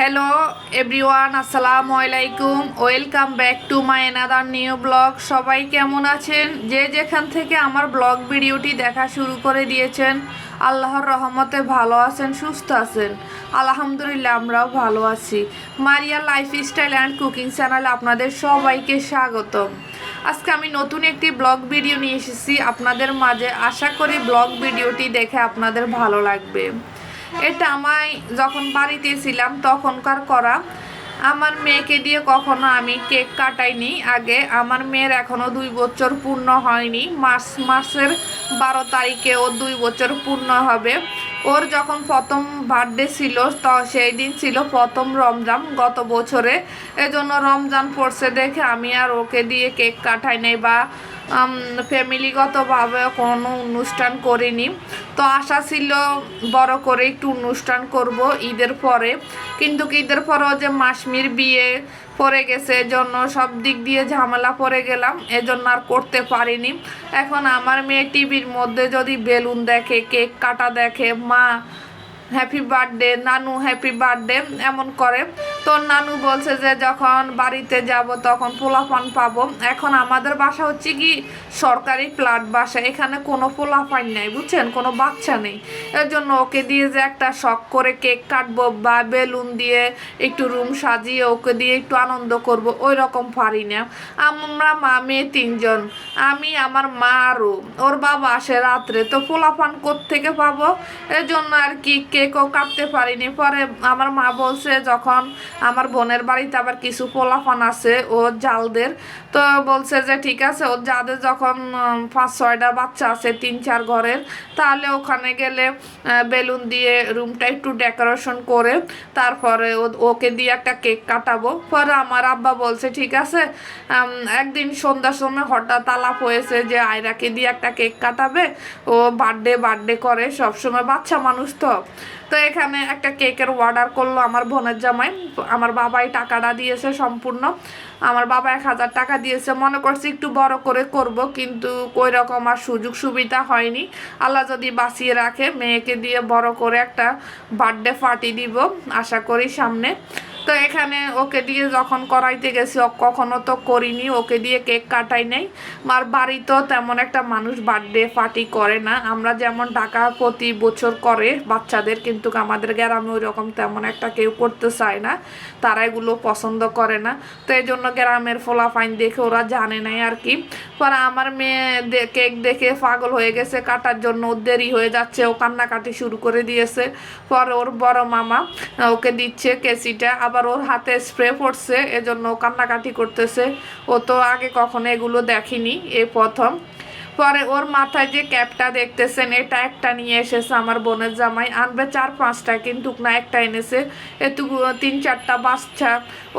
Hello everyone আসসালামু আলাইকুম। Welcome back to my another new blog সবাই কেমন আছেন? যে যেখান থেকে আমার ব্লগ ভিডিওটি দেখা শুরু করে দিয়েছেন, আল্লাহর রহমতে ভালো আছেন, সুস্থ আছেন। আলহামদুলিল্লাহ, আমরাও ভালো আছি। Maria life style and cooking চ্যানেলে আপনাদের সবাইকে স্বাগতম। আজকে আমি নতুন একটি ব্লগ ভিডিও নিয়ে এসেছি। আপনাদের মাঝে আশা করি ব্লগ ভিডিওটি দেখে আপনাদের ভালো লাগবে। এটা আমায় যখন বাড়িতে ছিলাম তখনকার করা। আমার মেয়েকে দিয়ে কখনো আমি কেক কাটাইনি। আগে আমার মেয়ের এখনও দুই বছর পূর্ণ হয়নি। মাস মাসের বারো তারিখে ওর দুই বছর পূর্ণ হবে। ওর যখন প্রথম বার্থডে ছিল, তো সেই দিন ছিল প্রথম রমজান গত বছরে। এজন্য রমজান পড়ছে দেখে আমি আর ওকে দিয়ে কেক কাটাই নাই বা ফ্যামিলিগতভাবে কোনো অনুষ্ঠান করিনি। তো আশা ছিল বড় করে একটু অনুষ্ঠান করব ঈদের পরে। কিন্তু ঈদের পরেও যে মাসমির বিয়ে পড়ে গেছে এজন্য সব দিক দিয়ে ঝামেলা পড়ে গেলাম এজন্য আর করতে পারিনি। এখন আমার মেয়ে টিভির মধ্যে যদি বেলুন দেখে, কেক কাটা দেখে, মা হ্যাপি বার্থডে নানু হ্যাপি বার্থডে এমন করে। তোর নানু বলছে যে যখন বাড়িতে যাব তখন পোলাপান পাবো। এখন আমাদের বাসা হচ্ছে কি সরকারি ফ্ল্যাট বাসা, এখানে কোনো পোলাপান নেই, বুঝছেন? কোনো বাচ্চা নেই। এর জন্য ওকে দিয়ে যে একটা শখ করে কেক কাটবো বা বেলুন দিয়ে একটু রুম সাজিয়ে ওকে দিয়ে একটু আনন্দ করব ওই রকম পারি না। আমরা মা, মেয়ে তিনজন। আমি, আমার মা আরও ওর বাবা আসে রাত্রে, তো পোলাপান থেকে পাবো? এর জন্য আর কি কেকও কাটতে পারিনি। পরে আমার মা বলছে, যখন আমার বোনের বাড়িতে আবার কিছু পোলাপান আছে, ও জালদের। তো বলছে যে, ঠিক আছে, ও যাদের যখন পাঁচ ছয়টা বাচ্চা আছে, তিন চার ঘরের, তাহলে ওখানে গেলে বেলুন দিয়ে রুমটা একটু ডেকোরেশন করে, তারপরে ওকে দিয়ে একটা কেক কাটাবো। পরে আমার আব্বা বলছে, ঠিক আছে একদিন সন্ধ্যার সময় হঠাৎ আলাপ হয়েছে যে, আয়রাকে দিয়ে একটা কেক কাটাবে, ও বার্থডে বার্থডে করে, সবসময় বাচ্চা মানুষ তো। তো এখানে একটা কেকের অর্ডার করল আমার বোনের জামাই। আমার বাবাই টাকাটা দিয়েছে সম্পূর্ণ। আমার বাবা এক হাজার টাকা দিয়েছে। মনে করছি একটু বড় করে করব, কিন্তু ওই রকম আর সুযোগ সুবিধা হয়নি। আল্লাহ যদি বাঁচিয়ে রাখে, মেয়েকে দিয়ে বড় করে একটা বার্থডে পার্টি দিব, আশা করি সামনে। তো এখানে ওকে দিয়ে যখন করাইতে গেছি কখনো তো করিনি, ওকে দিয়ে কেক কাটাই নেই। আর বাড়িতেও তেমন একটা মানুষ বার্থডে পার্টি করে না। আমরা যেমন ঢাকা প্রতি বছর করে, বাচ্চাদের কিন্তু আমাদের গ্রামে ওই রকম তেমন একটা কেউ করতে চায় না। তারা এগুলো পছন্দ করে না। তো এই জন্য গ্রামের ফোলাফাইন দেখে ওরা জানে নাই আর কি। পরে আমার মেয়ে কেক দেখে পাগল হয়ে গেছে, কাটার জন্য ওর দেরি হয়ে যাচ্ছে, ও কান্নাকাটি শুরু করে দিয়েছে। পরে ওর বড় মামা ওকে দিচ্ছে কেসিটা। আবার আবার ওর হাতে স্প্রে পড়ছে, এজন্য কান্নাকাটি করতেছে। ও তো আগে কখনো এগুলো দেখিনি, এ প্রথম। পরে ওর মাথায় যে ক্যাপটা দেখতেছেন, এটা একটা নিয়ে এসেছে আমার বোনের জামাই। আনবে চার পাঁচটা, কিন্তু না, একটা এনেছে। এতু তিন চারটা বাচ্চা।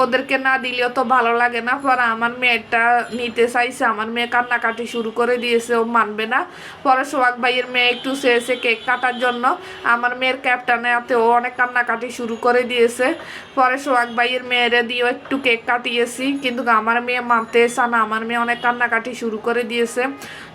ওদেরকে না দিলেও তো ভালো লাগে না। পরে আমার মেয়েটা নিতে চাইছে। আমার মেয়ে কান্নাকাটি শুরু করে দিয়েছে, ও মানবে না। পরে সোহাগ ভাইয়ের মেয়ে একটু চেয়েছে কেক কাটার জন্য। আমার মেয়ের ক্যাপটা নেওয়াতে ও অনেক কান্নাকাটি শুরু করে দিয়েছে। পরে সোহাগ ভাইয়ের মেয়েরে দিয়েও একটু কেক কাটিয়েছি। কিন্তু আমার মেয়ে মানতে এসা না। আমার মেয়ে অনেক কান্নাকাটি শুরু করে দিয়েছে।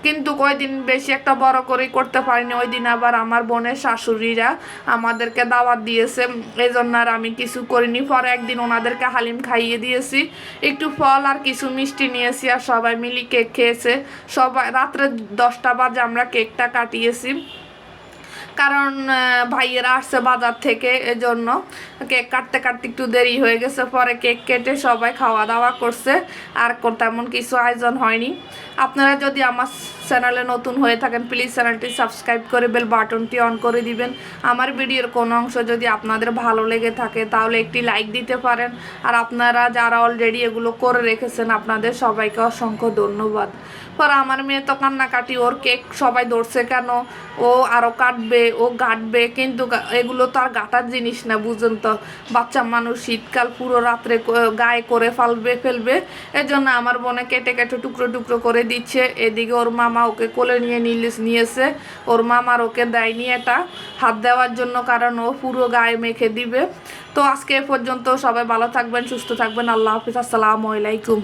কিন্তু ওই দিন বেশি একটা বড় করেই করতে পারিনি। ওই দিন আবার আমার বোনের শাশুড়িরা আমাদেরকে দাওয়াত দিয়েছে। এই জন্য আর আমি কিছু করিনি। পরে একদিন ওনাদেরকে হালিম খাইয়ে দিয়েছি। একটু ফল আর কিছু মিষ্টি নিয়েছি আর সবাই মিলি কেক খেয়েছে। সবাই রাত্রে দশটা বাজে আমরা কেকটা কাটিয়েছি। কারণ ভাইয়েরা আসছে বাজার থেকে এজন্য। কেক কাটতে কাটতে একটু দেরি হয়ে গেছে, পরে কেক কেটে সবাই খাওয়া দাওয়া করছে, আর তেমন কিছু আয়োজন হয়নি। আপনারা যদি আমার চ্যানেলে নতুন হয়ে থাকেন প্লিজ চ্যানেলটি সাবস্ক্রাইব করে বেল বাটনটি অন করে দিবেন। আমার ভিডিওর কোনো অংশ যদি আপনাদের ভালো লেগে থাকে, তাহলে একটি লাইক দিতে পারেন। আর আপনারা যারা অলরেডি এগুলো করে রেখেছেন, আপনাদের সবাইকে অসংখ্য ধন্যবাদ। পর আমার মেয়ে তো কান্নাকাটি, ওর কেক সবাই ধরছে কেন? ও আরও কাটবে ও গাঁটবে, কিন্তু এগুলো তো আর গাটার জিনিস না, বুঝুন তো। বাচ্চা মানুষ শীতকাল পুরো রাত্রে গায়ে করে ফালবে, ফেলবে। এজন্য আমার বোনে কেটে কেটে টুকরো টুকরো করে দিচ্ছে। এদিকে ওর মামা ওকে কোলে নিয়ে নিয়েছে। ওর মামার ওকে দেয়নি এটা, হাত দেওয়ার জন্য, কারণ ও পুরো গায়ে মেখে দিবে। তো আজকে এ পর্যন্ত সবাই ভালো থাকবেন, সুস্থ থাকবেন। আল্লাহ হাফিজ, আসসালামু আলাইকুম।